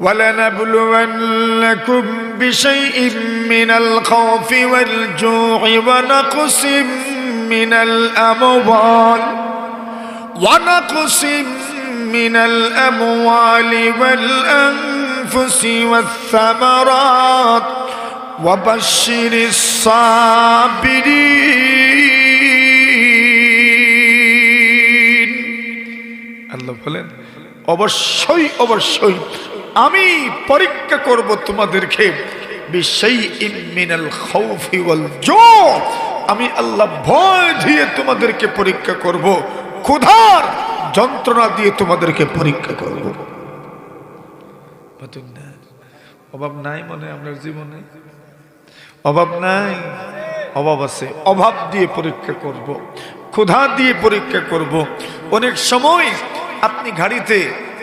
ولنبلونكم بشيء من الخوف والجوع ونقص من الأموال ونقص من الأموال والأنفس والثمرات وبشر الصابرين আল্লাহ বলেন অবশ্যই অবশ্যই আমি পরীক্ষা করব তোমাদেরকে আমি আল্লাহ ভয় দিয়ে তোমাদেরকে পরীক্ষা করব, ক্ষুধার যন্ত্রণা দিয়ে তোমাদেরকে পরীক্ষা করব? অভাব নাই মনে আপনার জীবনে অভাব নাই অভাব আছে অভাব দিয়ে পরীক্ষা করব। ক্ষুধা দিয়ে পরীক্ষা করব। অনেক সময় আপনি গাড়িতে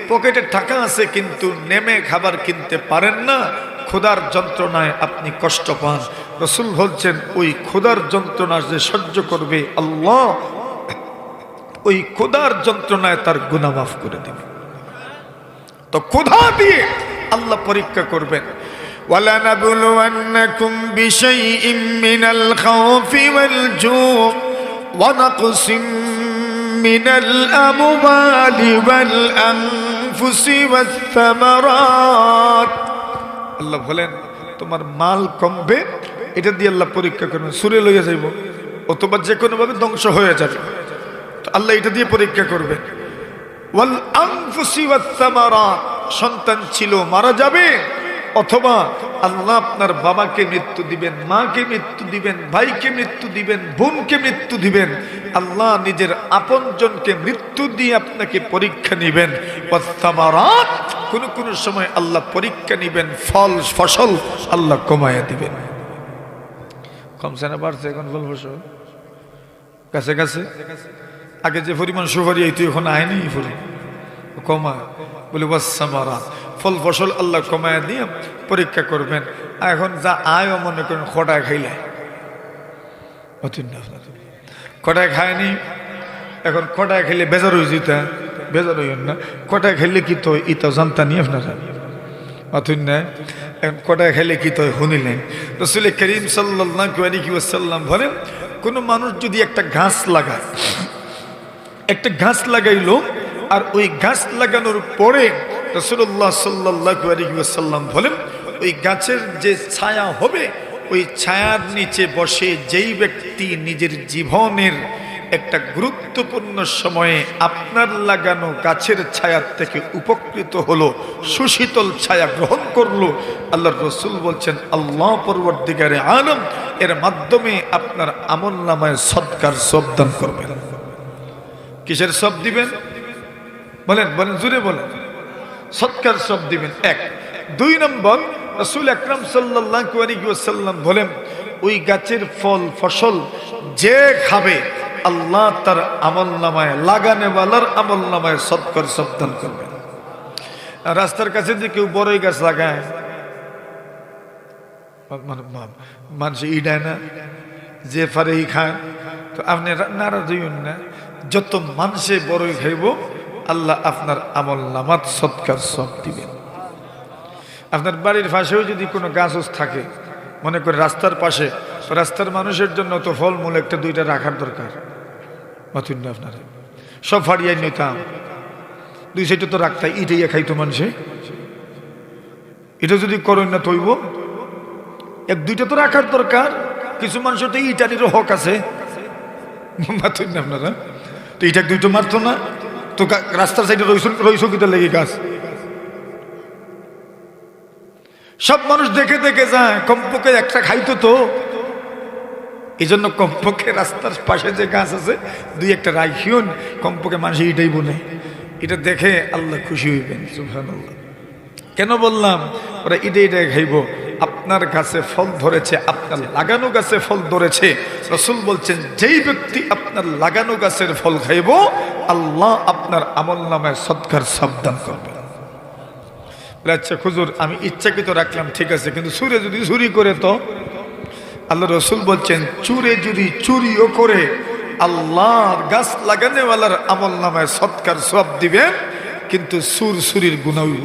পকেটে টাকা আছে কিন্তু নেমে খাবার কিনতে পারেন না ক্ষুধার যন্ত্রণায় আপনি কষ্ট পান রসুল বলছেন ওই ক্ষুধার যন্ত্রণা যে সহ্য করবে আল্লাহ ওই ক্ষুধার যন্ত্রণায় তার গুণা মাফ করে দেবে তো ক্ষুধা দিয়ে আল্লাহ পরীক্ষা করবেন ولنبلونكم بشيء من الخوف والجوع ونقص من الأموال والأنفس والثمرات আল্লাহ বলেন, তোমার মাল কমবে এটা দিয়ে আল্লাহ পরীক্ষা করবেন, সুরে লইয়া যাইব, অথবা যে কোনোভাবে ধ্বংস হয়ে যাবে। আল্লাহ এটা দিয়ে পরীক্ষা করবে সন্তান ছিল, মারা যাবে। অথবা আল্লাহ আপনার বাবাকে মৃত্যু দিবেন, মাকে মৃত্যু দিবেন, ভাইকে মৃত্যু দিবেন, বোনকে মৃত্যু দিবেন। আল্লাহ নিজের আপনজনকে মৃত্যু দিয়ে আপনাকে পরীক্ষা নিবেন। কোন কোন সময় আল্লাহ পরীক্ষা নিবেন, ফল, ফসল আল্লাহ কমায়া দিবেন। কমছে না, বাড়ছে এখন ফল, ফসল? কাছে কাছে? আগে যে পরিমাণ সুপারি এই তুই এখন আয়নি ফুরি কমা বলে ওয়াসামারা ফল ফসল আল্লাহ কমায় দিয়ে পরীক্ষা করবেন। এখন যা আয়ও মনে করেন খটায় খাইলে। আপনার খায়নি, এখন কটায় খেলে বেজার হয়ে যেত, বেজার হইন না। কটায় খেলে কি তো ইতা জানতানি আপনারা? অথুন না, এখন কটায় খেলে কি তো শুনিলেন? রসুল করিম সাল্লাহ বলেন, কোনো মানুষ যদি একটা ঘাস লাগায়, একটা ঘাস লাগাইলো, আর ওই ঘাস লাগানোর পরে রসুল্লাহ সাল্লাহ বলেন, ওই গাছের যে ছায়া হবে, ওই ছায়ার নিচে বসে যেই ব্যক্তি নিজের জীবনের একটা গুরুত্বপূর্ণ সময়ে আপনার লাগানো গাছের ছায়ার থেকে উপকৃত হলো, সুশীতল ছায়া গ্রহণ করল আল্লাহ রসুল বলছেন, আল্লাহ পরবর্তীকারে আলম, এর মাধ্যমে আপনার আমল নামায় সৎকার সবদান করবেন। কিসের সব দিবেন? বলেন বলেন জুড়ে বলেন। সৎকার সব দিবেন। এক। দুই নম্বর, রসুল আকরাম সাল্লাম বলেন, ওই গাছের ফল, ফসল যে খাবে, আল্লাহ তার আমল নামায় লাগানেওয়ালার আমল নামায় সৎকার সবদান করবেন রাস্তার কাছে যে কেউ বড়ই গাছ লাগায় মানে মানুষ ইডায় না, যে পারে ই খায়, তো আপনি নারাজ হইন না। যত মানুষে বড়ই খাইব আল্লাহ আপনার আমল নামাত সৎকার সব দিবেন আপনার বাড়ির পাশেও যদি কোনো গাছ থাকে, মনে করে রাস্তার পাশে রাস্তার মানুষের জন্য তো ফলমূল একটা দুইটা রাখার দরকার। অতুন্য আপনারা। সব ফাড়িয়াই নিতাম। দুই সাইডে তো রাখতাই ইটাইয়া খাইতো মানুষে। এটা যদি করেন না তৈব। এক দুইটা তো রাখার দরকার। কিছু মানুষের তো ইটারিরও হক আছে। মাতুন না আপনারা। তো এটা দুইটা মারতো না। তো রাস্তার সাইডে রইস কিতে লেগে গাছ? সব মানুষ দেখে দেখে যায়, কমপক্ষে একটা খাইতো তো এই জন্য কমপক্ষে রাস্তার পাশে যে গাছ আছে, দুই একটা রাখিও কমপক্ষে মানুষ এটাই বলে এটা দেখে আল্লাহ খুশি হইবেন কেন বললাম? ওরা ইডে ইডে খাইব। আপনার গাছে ফল ধরেছে, আপনার লাগানো গাছে ফল ধরেছে। রসুল বলছেন, যেই ব্যক্তি আপনার লাগানো গাছের ফল খাইব, আল্লাহ আপনার আমল নামায় সৎকার সাবধান করবে। আচ্ছা খুজুর আমি ইচ্ছাকৃত রাখলাম, ঠিক আছে, কিন্তু সুরে যদি চুরি করে তো? আল্লাহ রসুল বলছেন, চুরে যদি চুরিও করে, আল্লাহর গাছ লাগানেওয়ালার আমল নামায় সৎকার সব দিবেন, কিন্তু সুর সুরির গুণাইব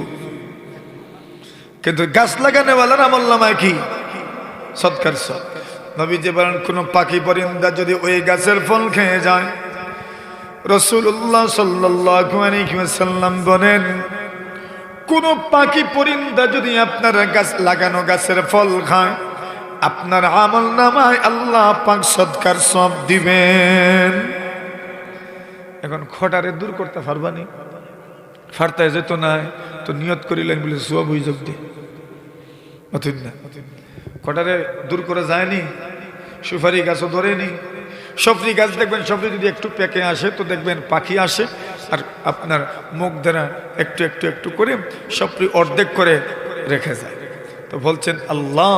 কিন্তু গাছ লাগানেওয়ালার আমল নামায় কি? সৎকার সৎ। নবী যে বলেন, কোন পাখি পরিন্দা যদি ওই গাছের ফল খেয়ে যায় রসুল্লাহ সাল্লাম বলেন, কোন পাখি পরিন্দা যদি আপনার গাছ লাগানো গাছের ফল খায়, আপনার আমল নামায় আল্লাহ পাক সৎকার সব দিবেন। এখন খটারে দূর করতে পারবানি ফারতায় যেত নাই তো নিয়ত করিলেন বলে সব অভিযোগ দিয়ে অথিন না। খটারে দূর করে যায়নি, সুপারি গাছও ধরেনি। সফরি গাছ দেখবেন সফরি যদি একটু পেকে আসে তো দেখবেন পাখি আসে। আর আপনার মুখ দ্বারা একটু একটু একটু করে সফরি অর্ধেক করে রেখে যায়। তো বলছেন, আল্লাহ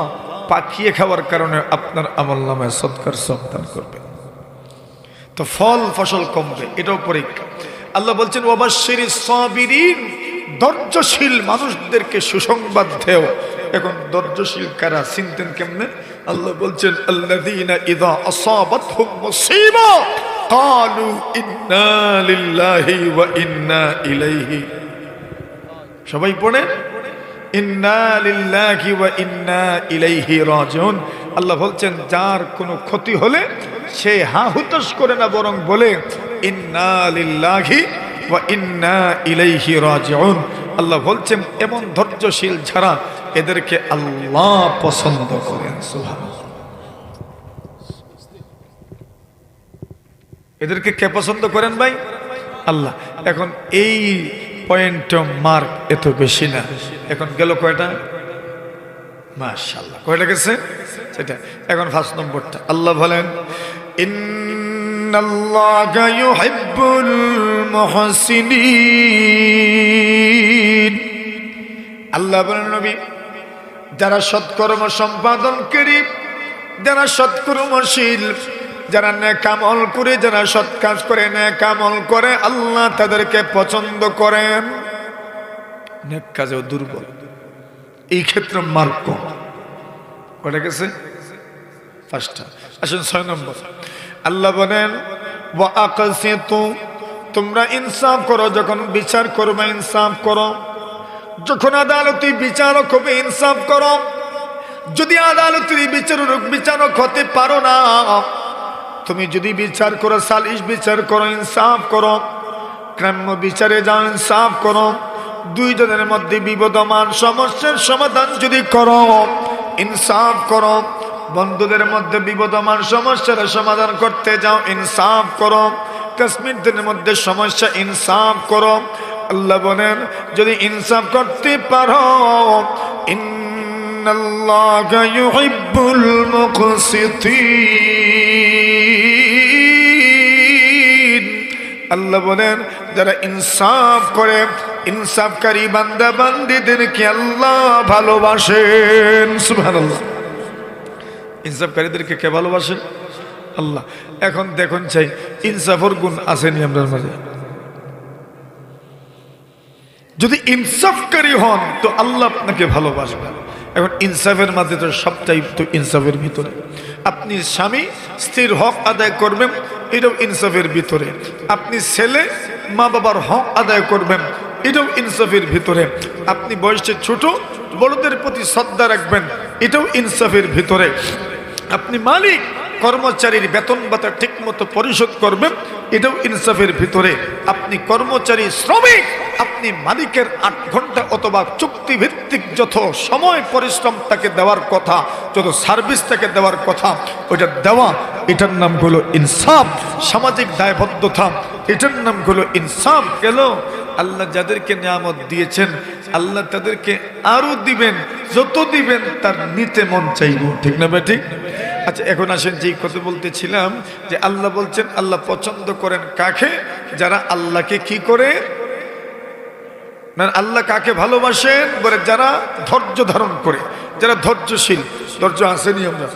পাকিয়ে খাওয়ার কারণে আপনার আমল নামায় সৎকার সন্তান করবে। তো ফল ফসল কমবে, এটাও পরীক্ষা। আল্লাহ বলছেন ওবাশির সাবিরিন ধৈর্যশীল মানুষদেরকে সুসংবাদ দেও। এখন ধৈর্যশীল কারা চিনতেন কেমনে? আল্লাহ বলছেন ইন্না লিল্লাহি ইন্না ইলাইহি। সবাই পড়ে? ইন্না ইলাইহি আল্লাহ বলছেন, যার কোনো ক্ষতি হলে সে হা হুতাশ করে না, বরং বলে, ইন্না লিল্লাহি আল্লাহ বলছেন, এমন ধৈর্যশীল ছাড়া এদেরকে আল্লাহ পছন্দ করেন। এদেরকে কে পছন্দ করেন ভাই? আল্লাহ। এখন এই পয়েন্ট মার্ক এত বেশি না। এখন গেল কয়টা? মাশাল্লাহ কয়টা গেছে? সেটা। এখন ফার্স্ট নম্বরটা আল্লাহ বলেন ইন্নাল্লাহা ইউহিব্বুল মুহসিনিন। আল্লাহ বলেন, নবী, যারা সৎকর্ম সম্পাদনকারী যারা সৎকর্মশীল, যারা নেকামল করে, যারা সৎ কাজ করে নেকামল করে, আল্লাহ তাদেরকে পছন্দ করেন। নেক কাজেও দুর্বল। এই ক্ষেত্রে মার্ক কম। কটা গেছে? পাঁচটা। আসেন, ছয় নম্বর। আল্লাহ বলেন তোমরা ইনসাফ করো, যখন বিচার করবে ইনসাফ করো। যখন আদালতি বিচারক হবে ইনসাফ করো। যদি আদালতের বিচারক বিচারক হতে পারো না, তুমি যদি বিচার করো, সালিশ বিচার করো, ইনসাফ করো গ্রাম্য বিচারে যাও, ইনসাফ করো। দুইজনের মধ্যে বিবদমান সমস্যার সমাধান যদি করো, ইনসাফ করো। বন্ধুদের মধ্যে বিবদমান সমস্যার সমাধান করতে যাও, ইনসাফ করো। কাশ্মীরদের মধ্যে সমস্যা ইনসাফ করো। আল্লাহ বলেন, যদি ইনসাফ করতে পারো আল্লাহ বলেন, যারা ইনসাফ করে, ইনসাফকারী বান্দা বান্দিদেরকে আল্লাহ ভালোবাসেন। সুবহানাল্লাহ। ইনসাফকারীদেরকে কে ভালোবাসেন আল্লাহ। এখন দেখুন চাই, ইনসাফর গুণ আসেনি আপনার মাঝে? যদি ইনসাফকারী হন, তো আল্লাহ আপনাকে ভালোবাসবেন এখন ইনসাফের মাঝে তো সবটাই তো ইনসাফের ভিতরে। আপনি স্বামী, স্ত্রীর হক আদায় করবেন, এটাও ইনসাফের ভিতরে। আপনি ছেলে, মা বাবার হক আদায় করবেন, এটাও ইনসাফের ভিতরে। আপনি বয়সে ছোট, বড়দের প্রতি শ্রদ্ধা রাখবেন, এটাও ইনসাফের ভিতরে। আপনি মালিক, কর্মচারীর বেতন ভাতা ঠিক মতো পরিশোধ করবেন, এটাও ইনসাফের ভিতরে। আপনি কর্মচারী, শ্রমিক, আপনি মালিকের আট ঘণ্টা অথবা চুক্তিভিত্তিক যত সময় পরিশ্রম তাকে দেওয়ার কথা, যত সার্ভিস তাকে দেওয়ার কথা, ওইটা দেওয়া, এটার নাম হলো ইনসাফ, সামাজিক দায়বদ্ধতা, এটার নাম হলো ইনসাফ। গেল আল্লাহ যাদেরকে নিয়ামত দিয়েছেন, আল্লাহ তাদেরকে আরও দিবেন যত দিবেন, তার নিতে মন চাইব। ঠিক না ঠিক আচ্ছা এখন আসেন যে কথা বলতেছিলাম যে আল্লাহ বলছেন, আল্লাহ পছন্দ করেন কাকে? যারা আল্লাহকে কি করে? না আল্লাহ কাকে ভালোবাসেন? বলে যারা ধৈর্য ধারণ করে, যারা ধৈর্যশীল, ধৈর্য আসেনি আমরা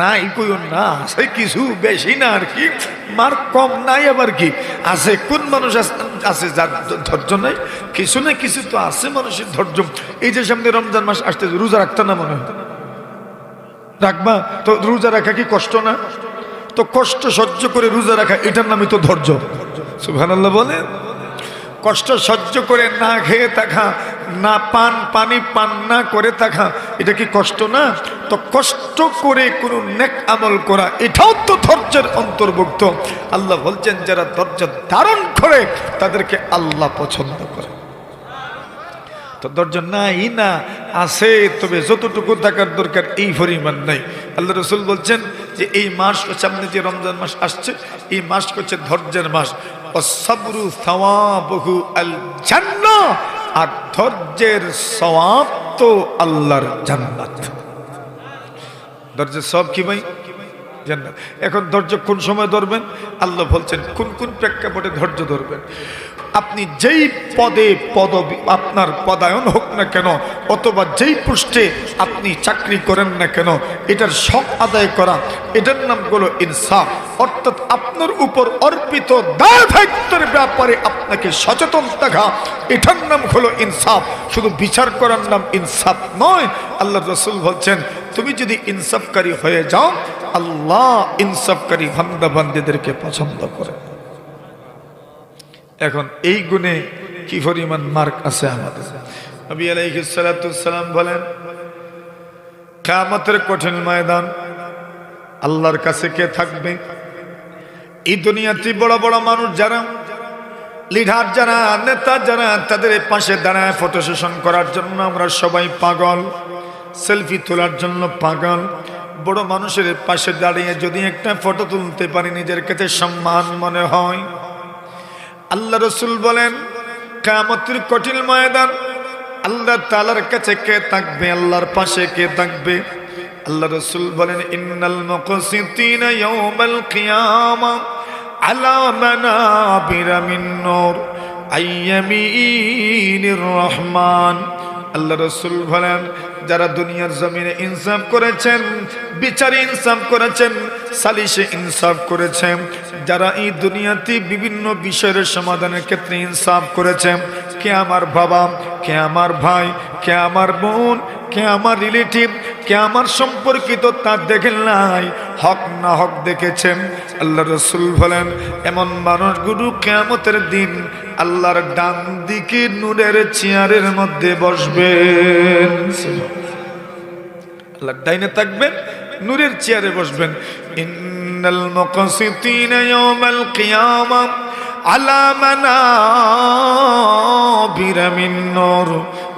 নাই কইও না আছে কিছু বেশি না আর কি। মার কম নাই আবার কি? আছে, কোন মানুষ আছে যার ধৈর্য নাই? কিছু না কিছু তো আছে মানুষের ধৈর্য। এই যে সামনে রমজান মাস আসতে রোজা রাখতে না মনে হয়? রাখবা? তো রোজা রাখা কি কষ্ট না? তো কষ্ট সহ্য করে রোজা রাখা, এটার নামই তো ধৈর্য। সুবহানাল্লাহ বলেন। কষ্ট সহ্য করে না খেয়ে থাকা, না পান, পানি পান না করে থাকা, এটা কি কষ্ট না? তো কষ্ট করে কোনো নেক আমল করা, এটাও তো ধৈর্যের অন্তর্ভুক্ত। আল্লাহ বলছেন, যারা ধৈর্য ধারণ করে, তাদেরকে আল্লাহ পছন্দ করে। তো ধৈর্য নাই না, আছে, তবে যতটুকু থাকার দরকার, এই পরিমাণ নাই। আল্লাহ রসুল বলছেন যে, এই মাস সামনে যে রমজান মাস আসছে, এই মাস হচ্ছে ধৈর্যের মাস। অসাবরু সওয়াবহু আল জান্নাহ। আর ধৈর্যের সওয়াব তো আল্লাহর জান্নাত। ধৈর্যের সব কি ভাই? জান্নাত। এখন ধৈর্য কোন সময় ধরবেন? আল্লাহ বলছেন, কোন কোন প্রেক্ষাপটে ধৈর্য ধরবেন? আপনি যেই পদে পদবি আপনার পদায়ন হোক না কেন, অথবা যেই পোস্টে আপনি চাকরি করেন না কেন, এটার সব আদায় করা, এটার নাম হলো ইনসাফ। অর্থাৎ আপনার উপর অর্পিত দায় দায়িত্বের ব্যাপারে আপনাকে সচেতন থাকা, এটার নাম হলো ইনসাফ। শুধু বিচার করার নাম ইনসাফ নয়, আল্লাহ রসুল বলছেন, তুমি যদি ইনসাফকারী হয়ে যাও, আল্লাহ ইনসাফকারী ভান্দা বান্দিদেরকে পছন্দ করে। এখন এই গুণে কি পরিমাণ মার্ক আছে আমাদের? বলেন কামতের কঠিন ময়দান আল্লাহর কাছে কে থাকবে? এই দুনিয়াতে বড় বড় মানুষ যারা, লিডার যারা, নেতা যারা, তাদের পাশে দাঁড়ায় ফটো সেশন করার জন্য আমরা সবাই পাগল, সেলফি তোলার জন্য পাগল। বড় মানুষের পাশে দাঁড়িয়ে যদি একটা ফটো তুলতে পারি, নিজের কাছে সম্মান মনে হয়। আল্লাহ রসুল বলেন কামতির কঠিন ময়দান, আল্লাহ তালার কাছে কে থাকবে, আল্লাহর পাশে কে থাকবে? আল্লাহ রসুল বলেন, ইন্নাল মুকসিতিনা ইয়াউমাল কিয়ামা আলা মানাবিরা মিন নূর আইয়ামিনির রহমান। আল্লাহ রসুল বলেন যারা দুনিয়ার জমিনে ইনসাফ করেছেন, বিচারে ইনসাফ করেছেন, সালিশে ইনসাফ করেছেন, যারা এই দুনিয়াতে বিভিন্ন বিষয়ের সমাধানের ক্ষেত্রে ইনসাফ করেছেন, কে আমার বাবা, কে আমার ভাই, কে আমার বোন, কে আমার রিলেটিভ, কে আমার সম্পর্কিত তা দেখেন নাই, হক না হক দেখেছেন। আল্লাহ রসুল বলেন, এমন মানুষ গুরু কেমতের দিন আল্লাহর ডান দিকে নূরের চেয়ারের মধ্যে বসবেন। আল্লাহ ডাইনে থাকবেন নূরের চেয়ারে বসবেন। ইন্নাল মুকসিতিনা ইয়াউমাল কিয়ামা আলা মানাবিরা মিন নূর।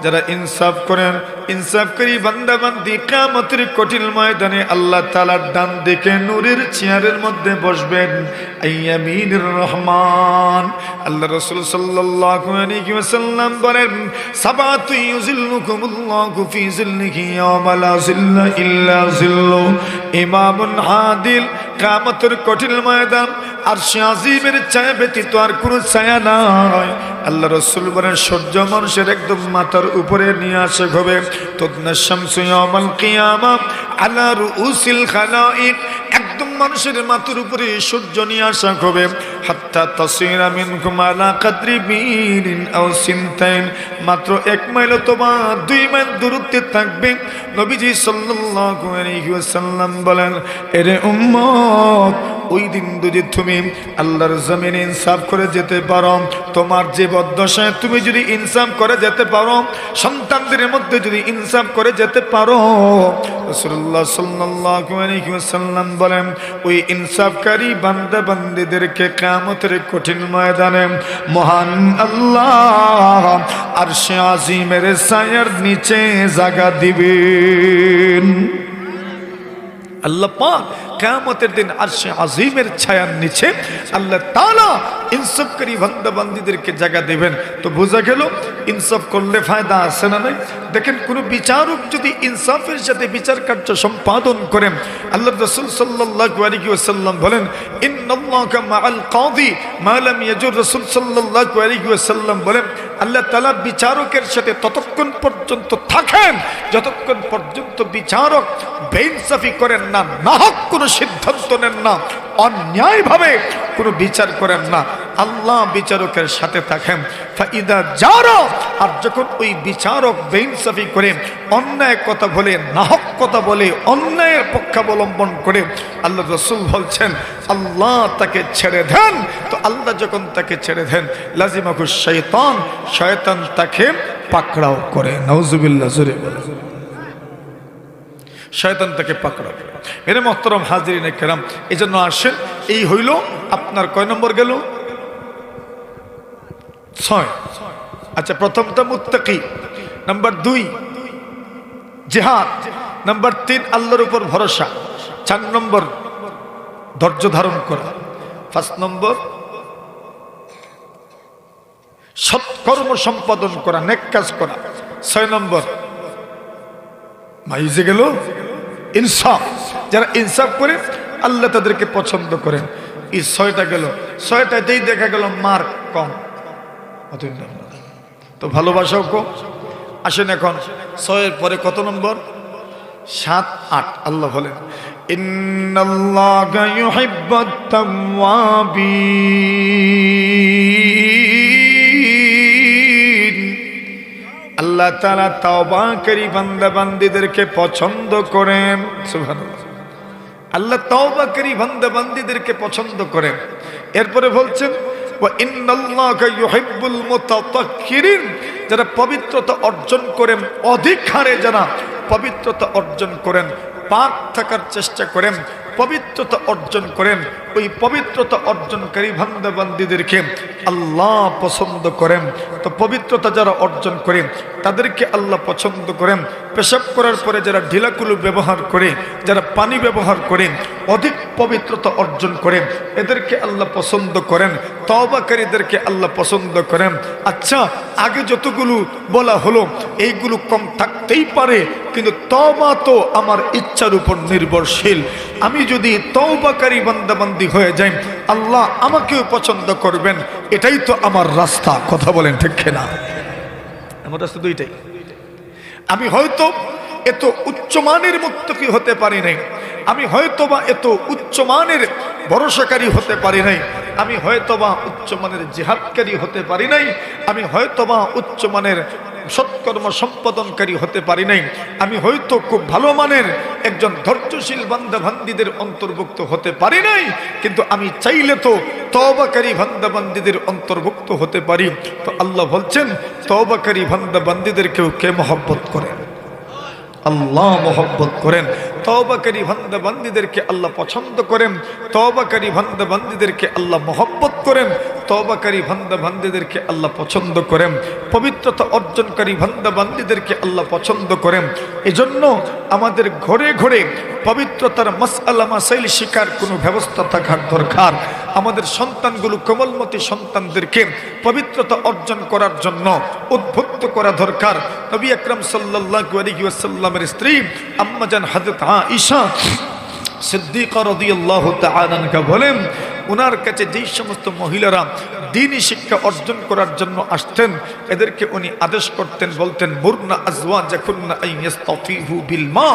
যারা ইনসাফ করেন ইনসাফকারী বান্দা বান্দি, কিয়ামতের কঠিন ময়দানে আল্লাহ তাআলার ডান দিকে নূরের চেয়ারের মধ্যে বসবেন। রহমান। আল্লাহ রাসূল ওয়াসাল্লাম বলেন ইমামুন আদিল কিয়ামতের কঠিন ময়দান আর ছায়া ব্যতীত আর কোনো ছায়া নয় আল্লাহ রসুল বলেন, সূর্য মানুষের একদম মাথার উপরে নিয়ে একদম মানুষের মাথার উপরে সূর্য নিয়ে আসা হবে হাত্তা তাসিরা মিনকুম আলা কাদরি বিরিন আও সিনতাইন। মাত্র এক মাইল অথবা দুই মাইল দূরত্বে থাকবে। নবীজি সাল্লাল্লাহু আলাইহি ওয়াসাল্লাম বলেন, এরে উম্মত, ওই দিন যদি তুমি আল্লাহর জমিনে ইনসাফ করে যেতে পারো, তোমার যে বদশায় তুমি যদি ইনসাফ করে যেতে পারো, সন্তানদের মধ্যে যদি ইনসাফ করে যেতে পারো, রাসূলুল্লাহ সাল্লাল্লাহু আলাইহি ওয়াসাল্লাম বলেন, ওই ইনসাফকারী বান্দা বান্দীদেরকে কিয়ামতের কঠিন ময়দানে মহান আল্লাহ আরশে আজিমের ছায়ার নিচে জাগা দিবেন। আল্লাহ পাক কেয়ামতের দিন আরশে আজিমের ছায়ার নিচে আল্লাহ তাআলা ইনসাফকারী বান্দাবান্দিদেরকে জায়গা দেবেন। তো বোঝা গেল, ইনসাফ করলে ফায়দা আছে না নাই? দেখেন, কোন বিচারক যদি ইনসাফের সাথে বিচার কার্য সম্পাদন করেন আল্লাহ রাসূল আলাইহি ওয়াসাল্লাম বলেন রাসূল বলেন, আল্লাহ তাআলা বিচারকের সাথে ততক্ষণ পর্যন্ত থাকেন, যতক্ষণ পর্যন্ত বিচারক বেইনসাফি করেন না নাহক কোনো সিদ্ধান্ত নেন না, অন্যায়ভাবে কোনো বিচার করেন না। আল্লাহ বিচারকের সাথে থাকেন। ফাইদা যারা আর যখন ওই বিচারক বেইনসাফি করে, অন্যায় কথা বলে, নাহক কথা বলে, অন্যায়ের পক্ষাবলম্বন করে, আল্লাহ রসুল বলছেন, আল্লাহ তাকে ছেড়ে দেন। তো আল্লাহ যখন তাকে ছেড়ে দেন লাজিমাকু শৈতান শয়তান তাকে পাকড়াও করে। নওজুবিল্লাহ জুড়ে বলে শয়তান তাকে পাকড়াও করে মেরে মহতরম হাজিরিনে কেরাম এই জন্য আসেন। এই হইল আপনার কয় নম্বর গেল? ছয়। আচ্ছা প্রথমটা মুত্তাকি। নাম্বার দুই, জেহাদ। নাম্বার তিন, আল্লাহর উপর ভরসা। চার নম্বর, ধৈর্য ধারণ করা। পাঁচ নম্বর সৎকর্ম সম্পাদন করা, নেক কাজ করা। ছয় নম্বর মাইজে গেল? ইনসাফ। যারা ইনসাফ করে, আল্লাহ তাদেরকে পছন্দ করেন। এই ছয়টা গেল। ছয়টাতেই দেখা গেল মার্ক কম। তো ভালোবাসাও কম আসেন এখন। ছয়ের পরে কত নম্বর? সাত, আট। আল্লাহ বলেন, ইন্নাল্লাহা ইউহিব্বুত তাওয়াবিন। আল্লাহ তাআলা তওবাকারী বান্দা বান্দীদেরকে পছন্দ করেন। আল্লাহ তওবাকারী বান্দা বান্দীদেরকে পছন্দ করেন। এরপরে বলছেন যারা পবিত্রতা অর্জন করেন, অধিক হারে যারা পবিত্রতা অর্জন করেন, পাক থাকার চেষ্টা করেন পবিত্রতা অর্জন করেন, ওই পবিত্রতা অর্জনকারী ভান্দাবান্দিদেরকে আল্লাহ পছন্দ করেন। তো পবিত্রতা যারা অর্জন করেন তাদেরকে আল্লাহ পছন্দ করেন। পেশাব করার পরে যারা ঢিলাকুলু ব্যবহার করে, যারা পানি ব্যবহার করেন অধিক পবিত্রতা অর্জন করেন। এদেরকে আল্লাহ পছন্দ করেন। তবাকারীদেরকে আল্লাহ পছন্দ করেন। আচ্ছা আগে যতগুলো বলা হলো, এইগুলো কম থাকতেই পারে, কিন্তু তবা তো আমার ইচ্ছার উপর নির্ভরশীল। আমি যদি তৌবাকারী বান্দাবান্দি হয়ে যাই, আল্লাহ আমাকেও পছন্দ করবেন। এটাই তো আমার রাস্তা। কথা বলেন ঠিক না আমার রাস্তা দুইটাই। আমি হয়তো এত উচ্চমানের মুক্তকি হতে পারি নাই। আমি হয়তো বা এত উচ্চমানের ভরসাকারী হতে পারি নাই। আমি হয়তো বা উচ্চমানের জেহাদকারী হতে পারি নাই। আমি হয়তো বা উচ্চমানের সৎকর্ম সম্পাদনকারী হতে পারি নাই। আমি হয়তো খুব ভালো মানের একজন ধৈর্যশীল বান্দা বান্দিদের অন্তর্ভুক্ত হতে পারি নাই। কিন্তু আমি চাইলে তো তবাকারী বান্দা বান্দিদের অন্তর্ভুক্ত হতে পারি। তো আল্লাহ বলছেন তবাকারী বান্দা বান্দিদেরকেও কে মহব্বত করেন আল্লাহ মোহব্বত করেন। তবাকারী ভান্দা বান্দিদেরকে আল্লাহ পছন্দ করেন। তবাকারী ভান্দা বান্দিদেরকে আল্লাহ মোহব্বত করেন। তবাকারী ভান্দা ভান্দিদেরকে আল্লাহ পছন্দ করেন, পবিত্রতা অর্জনকারী ভান্দা বান্দিদেরকে আল্লাহ পছন্দ করেন। এজন্য আমাদের ঘরে ঘরে পবিত্রতার মাসআলা, মাসাইল শিকার কোনো ব্যবস্থা থাকার দরকার। আমাদের সন্তানগুলো কোমলমতি সন্তানদেরকে পবিত্রতা অর্জন করার জন্য উদ্বুদ্ধ করা দরকার। নবী আকরাম সাল্লাল্লাহু আলাইহি ওয়াসাল্লামের স্ত্রী আম্মাজান হযরত আয়েশা সিদ্দিকা রাদিয়াল্লাহু তাআলা বলেন ওনার কাছে যেই সমস্ত মহিলারা দিনই শিক্ষা অর্জন করার জন্য আসতেন, এদেরকে উনি আদেশ করতেন, বলতেন, মুরনা আজওয়াজাকুন্না আইয়াস্তাফিহু বিল মা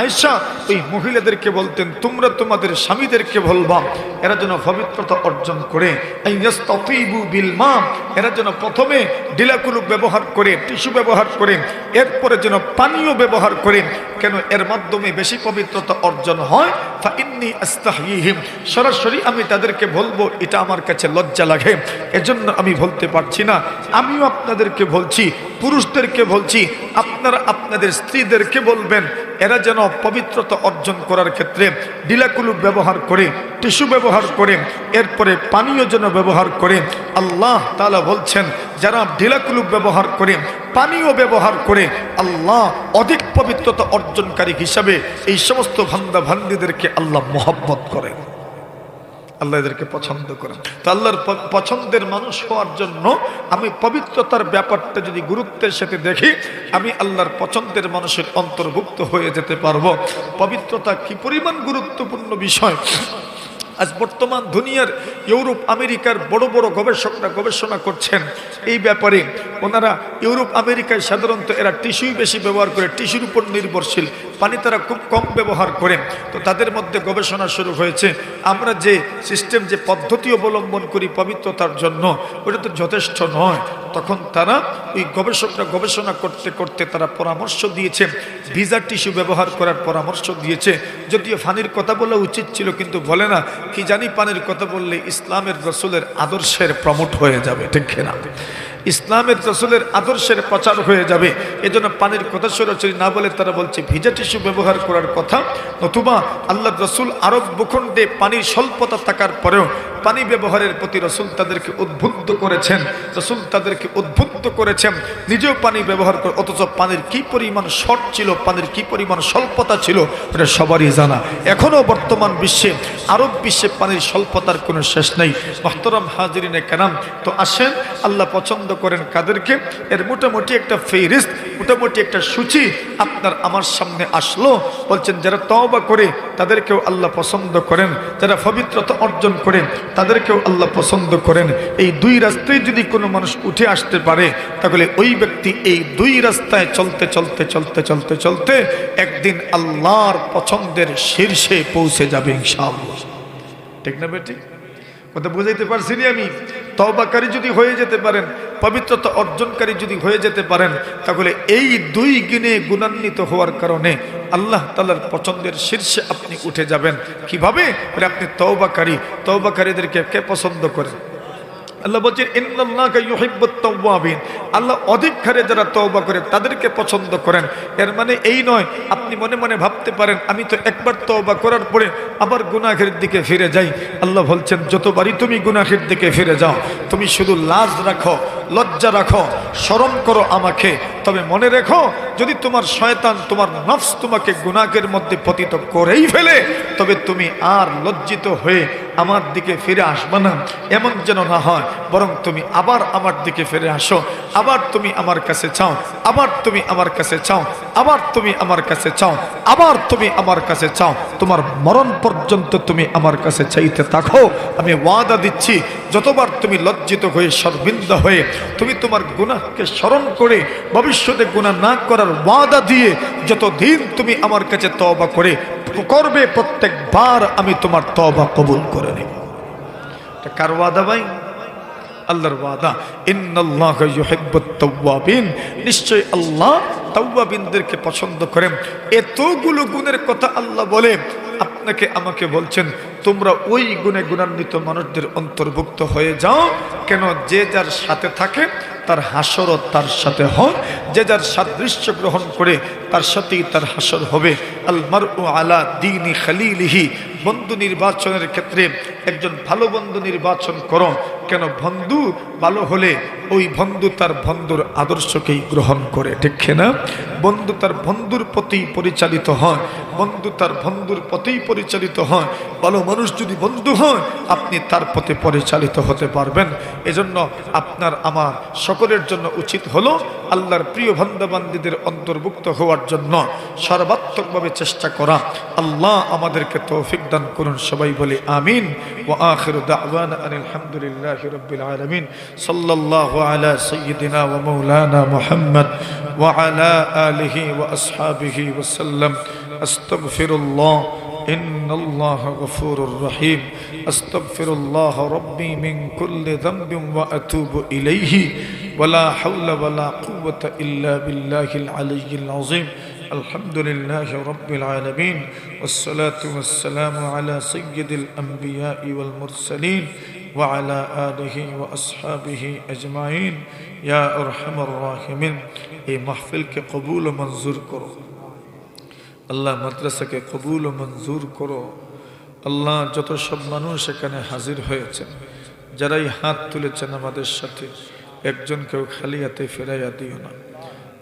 আয়েশা ওই মহিলাদেরকে বলতেন, তোমরা তোমাদের স্বামীদেরকে বলবা, এরা যেন পবিত্রতা অর্জন করে। বিল মা, এরা যেন প্রথমে ডিলাকুলু ব্যবহার করে, টিস্যু ব্যবহার করে, এরপরে যেন পানীয় ব্যবহার করে, কেন এর মাধ্যমে বেশি পবিত্রতা অর্জন হয়? আস্তাহয়িহিম সরাসরি আমি তাদেরকে বলব, এটা আমার কাছে লজ্জা লাগে। এজন্য আমি বলতে পারছি না। আমিও আপনাদেরকে বলছি, পুরুষদেরকে বলছি, আপনারা আপনাদের স্ত্রীদেরকে বলবেন এরা যেন পবিত্রতা অর্জন করার ক্ষেত্রে ডিলাকুলু ব্যবহার করে, টিস্যু ব্যবহার করে, এরপরে পানীয় যেন ব্যবহার করে। আল্লাহ তালা বলছেন, যারা ডিলাকুলু ব্যবহার করে, পানীয় ব্যবহার করে, আল্লাহ অধিক পবিত্রতা অর্জনকারী হিসাবে এই সমস্ত ভান্দা ভান্দিদেরকে আল্লাহ মোহাম্মত করেন। আল্লাহ এদেরকে পছন্দ করেন। তো আল্লাহর পছন্দের মানুষ হওয়ার জন্য আমি পবিত্রতার ব্যাপারটা যদি গুরুত্বের সাথে দেখি, আমি আল্লাহর পছন্দের মানুষের অন্তর্ভুক্ত হয়ে যেতে পারব। পবিত্রতা কি পরিমাণ গুরুত্বপূর্ণ বিষয়? আজ বর্তমান দুনিয়ার ইউরোপ, আমেরিকার বড় বড় গবেষকরা গবেষণা করছেন, এই ব্যাপারে ওনারা ইউরোপ, আমেরিকায় সাধারণত এরা টিস্যুই বেশি ব্যবহার করে, টিস্যুর উপর নির্ভরশীল। পানি তারা খুব কম ব্যবহার করেন তো তাদের মধ্যে গবেষণা শুরু হয়েছে, আমরা যে সিস্টেম, যে পদ্ধতি অবলম্বন করি পবিত্রতার জন্য, ওটা তো যথেষ্ট নয়। তখন তারা ওই গবেষকরা গবেষণা করতে করতে তারা পরামর্শ দিয়েছে, ভিজা টিস্যু ব্যবহার করার পরামর্শ দিয়েছে। যদিও ফানির কথা বলা উচিত ছিল, কিন্তু বলে না। কি জানি পানির কথা বললে ইসলামের রসুলের আদর্শের প্রমোট হয়ে যাবে, ঠিক না ইসলামের রসুলের আদর্শের প্রচার হয়ে যাবে। এজন্য পানির কথা সরাসরি না বলে, তারা বলছে, ভিজা টিস্যু ব্যবহার করার কথা? নতুবা আল্লাহ রসুল আরব ভূখণ্ডে পানির স্বল্পতা থাকার পরেও পানি ব্যবহারের প্রতি রসুল তাদেরকে উদ্বুদ্ধ করেছেন। রসুল তাদেরকে উদ্বুদ্ধ করেছেন। নিজেও পানি ব্যবহার করে, অথচ পানির কি পরিমাণ শর্ট ছিল, পানির কি পরিমাণ স্বল্পতা ছিল, এটা সবারই জানা। এখনও বর্তমান বিশ্বে, আরব বিশ্বে পানির স্বল্পতার কোনো শেষ নেই। মহতরম হাজিরিনে কেনাম তো আসেন, আল্লাহ পছন্দ করেন কাদেরকে, এর মোটামুটি একটা ফেরিস্ট মোটামুটি একটা সূচি আপনার আমার সামনে আসলো। বলছেন, যারা তওবা করে, তাদেরকেও আল্লাহ পছন্দ করেন। যারা পবিত্রতা অর্জন করেন তাদেরকেও আল্লাহ পছন্দ করেন। এই দুই রাস্তায় যদি কোনো মানুষ উঠে আসতে পারে, তাহলে ওই ব্যক্তি এই দুই রাস্তায় চলতে চলতে চলতে চলতে চলতে একদিন আল্লাহর পছন্দের শীর্ষে পৌঁছে যাবে ইনশাআল্লাহ। ঠিক না বেটি? কথা বুঝাইতে পারছি আমি? তবাকারী যদি হয়ে যেতে পারেন, পবিত্রতা অর্জনকারী যদি হয়ে যেতে পারেন, তাহলে এই দুই গিনে গুণান্বিত হওয়ার কারণে আল্লাহ তালার পছন্দের শীর্ষে আপনি উঠে যাবেন। কীভাবে? আপনি তওবাকারী, তওবাকারীদেরকে কে পছন্দ করেন আল্লাহ বলছেন তাওয়াবিন। আল্লাহ অধিক হারে যারা তওবা করে, তাদেরকে পছন্দ করেন। এর মানে এই নয়, আপনি মনে মনে ভাবতে পারেন, আমি তো একবার তওবা করার পরে আবার গুনাহের দিকে ফিরে যাই। আল্লাহ বলছেন, যতবারই তুমি গুনাহের দিকে ফিরে যাও, তুমি শুধু লাজ রাখো, লজ্জা রাখো স্মরণ করো আমাকে তবে মনে রেখো, যদি তোমার শয়তান তোমার নফস তোমাকে গুনাকের মধ্যে পতিত করেই ফেলে, তবে তুমি আর লজ্জিত হয়ে আমার দিকে ফিরে আসবে না। এমন যেন না হয়, বরং তুমি আবার আমার দিকে ফিরে আসো। আবার তুমি আমার কাছে চাও, আবার তুমি আমার কাছে চাও। আবার তুমি আমার কাছে চাও, আবার তুমি আমার কাছে চাও, তোমার মরণ পর্যন্ত তুমি আমার কাছে চাইতে থাকো। আমি ওয়াদা দিচ্ছি, যতবার তুমি লজ্জিত হয়ে শর্মিন্দা হয়ে, তুমি তোমার গুনাহকে স্মরণ করে, ভবিষ্যতে গুনাহ না করার ওয়াদা দিয়ে, যতদিন তুমি আমার কাছে তওবা করে, করবে প্রত্যেকবার আমি তোমার তওবা কবুল করে নেব। কার ওয়াদা ভাই? আল্লাহর ওয়াদা। ইন্নাল্লাহ ইউহিব্বুত তাওয়াবিন। নিশ্চয় আল্লাহ তাওয়াবিনদেরকে পছন্দ করেন। এতগুলো গুণের কথা আল্লাহ বলে, আপনাকে আমাকে বলছেন, তোমরা ওই গুণে গুণান্বিত মানুষদের অন্তর্ভুক্ত হয়ে যাও, কেন যে যার সাথে থাকে তার হাসরত তার সাথে হন, যে যার সাদৃশ্য গ্রহণ করে তার সাথেই তার হাসর হবে। আলমার ও আলা দিনী খালিলিহি, বন্ধু নির্বাচনের ক্ষেত্রে একজন ভালো বন্ধু নির্বাচন করো। কেন বন্ধু ভালো হলে ওই বন্ধু তার বন্ধুর আদর্শকেই গ্রহণ করে, ঠিক না বন্ধু তার বন্ধুর প্রতি পরিচালিত হয়, বন্ধু তার বন্ধুর পথেই পরিচালিত হয়। ভালো মানুষ যদি বন্ধু হয়, আপনি তার পথে পরিচালিত হতে পারবেন। এজন্য আপনার আমার সকলের জন্য উচিত হলো আল্লাহর প্রিয় বান্ধবান্ধীদের অন্তর্ভুক্ত হওয়ার জন্য সর্বাত্মকভাবে চেষ্টা করা আল্লাহ আমাদেরকে তৌফিক দান করুন সবাই বলে আমিন ও আখির দাওয়ান আলহামদুলিল্লাহ রবিল আলমিন সাল্লাহ আলা সৈয়দিনা ও মৌলানা মোহাম্মদ وعلى آله وأصحابه وسلم أستغفر الله إن الله غفور رحيم أستغفر الله ربي من كل ذنب وأتوب إليه ولا حول ولا قوة إلا بالله العلي العظيم الحمد لله رب العالمين والصلاة والسلام على سيد الأنبياء والمرسلين وعلى آله وأصحابه أجمعين يا أرحم الراحمين এই মাহফিলকে কবুল ও মঞ্জুর করো আল্লাহ মাদ্রাসাকে কবুল ও মঞ্জুর করো আল্লাহ যত সব মানুষ এখানে হাজির হয়েছেন যারাই হাত তুলেছেন আমাদের সাথে একজনকেও খালি হাতে ফেরাইয়া দিও না।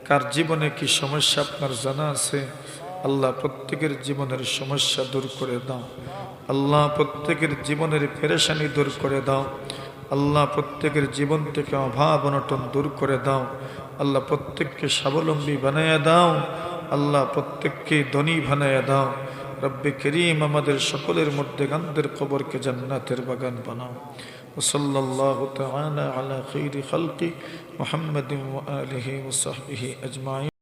কার জীবনে কি সমস্যা আপনার জানা আছে? আল্লাহ প্রত্যেকের জীবনের সমস্যা দূর করে দাও। আল্লাহ প্রত্যেকের জীবনের পেরেশানি দূর করে দাও। আল্লাহ প্রত্যেকের জীবন থেকে অভাব অনটন দূর করে দাও। আল্লাহ প্রত্যেককে স্বাবলম্বী বানাইয়া দাও। আল্লাহ প্রত্যেককে ধনী বানাইয়া দাও। রব্বে করিম আমাদের সকলের মধ্যে গান্ধের কবরকে জান্নাতের বাগান বানাও। وصلى الله تعالى على خير خلق محمد وآله وصحبه أجمعين.